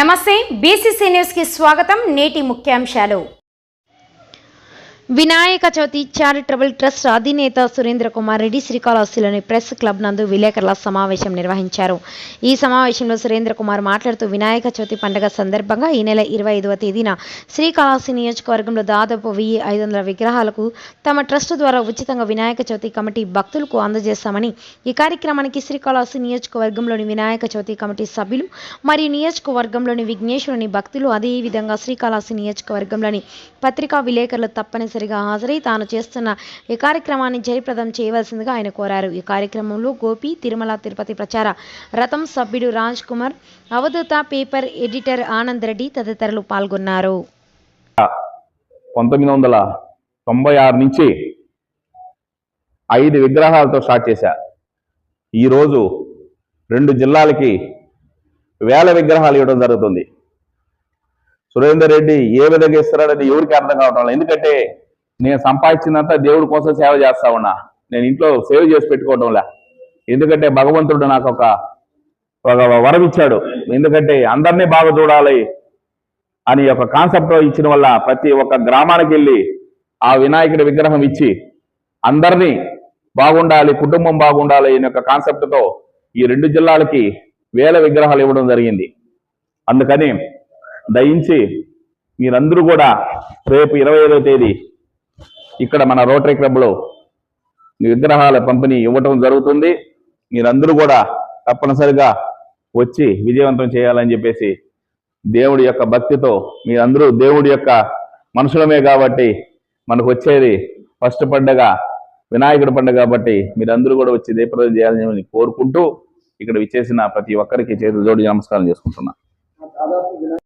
నమస్తే బీసీసీ న్యూస్కి స్వాగతం నేటి ముఖ్యాంశాలు. వినాయక చవితి చారిటబుల్ ట్రస్ట్ అధినేత సురేంద్ర కుమార్ రెడ్డి శ్రీకాళహస్తిలోని ప్రెస్ క్లబ్ నందు విలేకరుల సమావేశం నిర్వహించారు. ఈ సమావేశంలో సురేంద్ర కుమార్ మాట్లాడుతూ వినాయక చవితి పండుగ సందర్భంగా ఈ నెల ఇరవై ఐదవ తేదీన శ్రీకాళహస్తి నియోజకవర్గంలో దాదాపు వెయ్యి ఐదు వందల విగ్రహాలకు తమ ట్రస్ట్ ద్వారా ఉచితంగా వినాయక చవితి కమిటీ భక్తులకు అందజేస్తామని ఈ కార్యక్రమానికి శ్రీకాళహస్తి నియోజకవర్గంలోని వినాయక చవితి కమిటీ సభ్యులు మరియు నియోజకవర్గంలోని విఘ్నేశ్వరుని భక్తులు అదేవిధంగా శ్రీకాళహస్తి నియోజకవర్గంలోని పత్రికా విలేకరులు తప్పనిసరి తప్పనిసరిగా హాజరై తాను చేస్తున్న ఈ కార్యక్రమాన్ని జయప్రదం చేయవలసిందిగా ఆయన కోరారు. ఈ కార్యక్రమంలో గోపి తిరుమల తిరుపతి ప్రచార రథం సభ్యుడు రాజ్ కుమార్ అవధూత పేపర్ ఎడిటర్ ఆనంద్ రెడ్డి తదితరులు పాల్గొన్నారు. పంతొమ్మిది వందల తొంభై ఆరు నుంచి ఐదు విగ్రహాలతో స్టార్ట్ చేశా. ఈరోజు రెండు జిల్లాలకి వేల విగ్రహాలు ఇవ్వడం జరుగుతుంది. సురేందర్ రెడ్డి ఏ విధంగా ఇస్తున్నాడని ఎవరికి అర్థం కావటం ఎందుకంటే నేను సంపాదించినంత దేవుడి కోసం సేవ చేస్తా ఉన్నా. నేను ఇంట్లో సేవ చేసి పెట్టుకోవడంలా ఎందుకంటే భగవంతుడు నాకు ఒక ఒక వరం ఇచ్చాడు. ఎందుకంటే అందరినీ బాగా చూడాలి అని ఒక కాన్సెప్ట్ ఇచ్చిన వల్ల ప్రతి ఒక్క గ్రామానికి వెళ్ళి ఆ వినాయకుడి విగ్రహం ఇచ్చి అందరినీ బాగుండాలి కుటుంబం బాగుండాలి అనే ఒక కాన్సెప్ట్తో ఈ రెండు జిల్లాలకి వేల విగ్రహాలు ఇవ్వడం జరిగింది. అందుకని దయించి మీరందరూ కూడా రేపు ఇరవై ఐదవ తేదీ ఇక్కడ మన రోటరీ క్లబ్లో విగ్రహాల పంపిణీ ఇవ్వటం జరుగుతుంది. మీరందరూ కూడా తప్పనిసరిగా వచ్చి విజయవంతం చేయాలని చెప్పేసి దేవుడి యొక్క భక్తితో మీరందరూ దేవుడి యొక్క మనుషులమే కాబట్టి మనకు వచ్చేది ఫస్ట్ పండగ వినాయకుడి పండుగ కాబట్టి మీరందరూ కూడా వచ్చి దీపదం చేయాలని కోరుకుంటూ ఇక్కడ విచ్చేసిన ప్రతి ఒక్కరికి చేతులు జోడి నమస్కారం చేసుకుంటున్నా.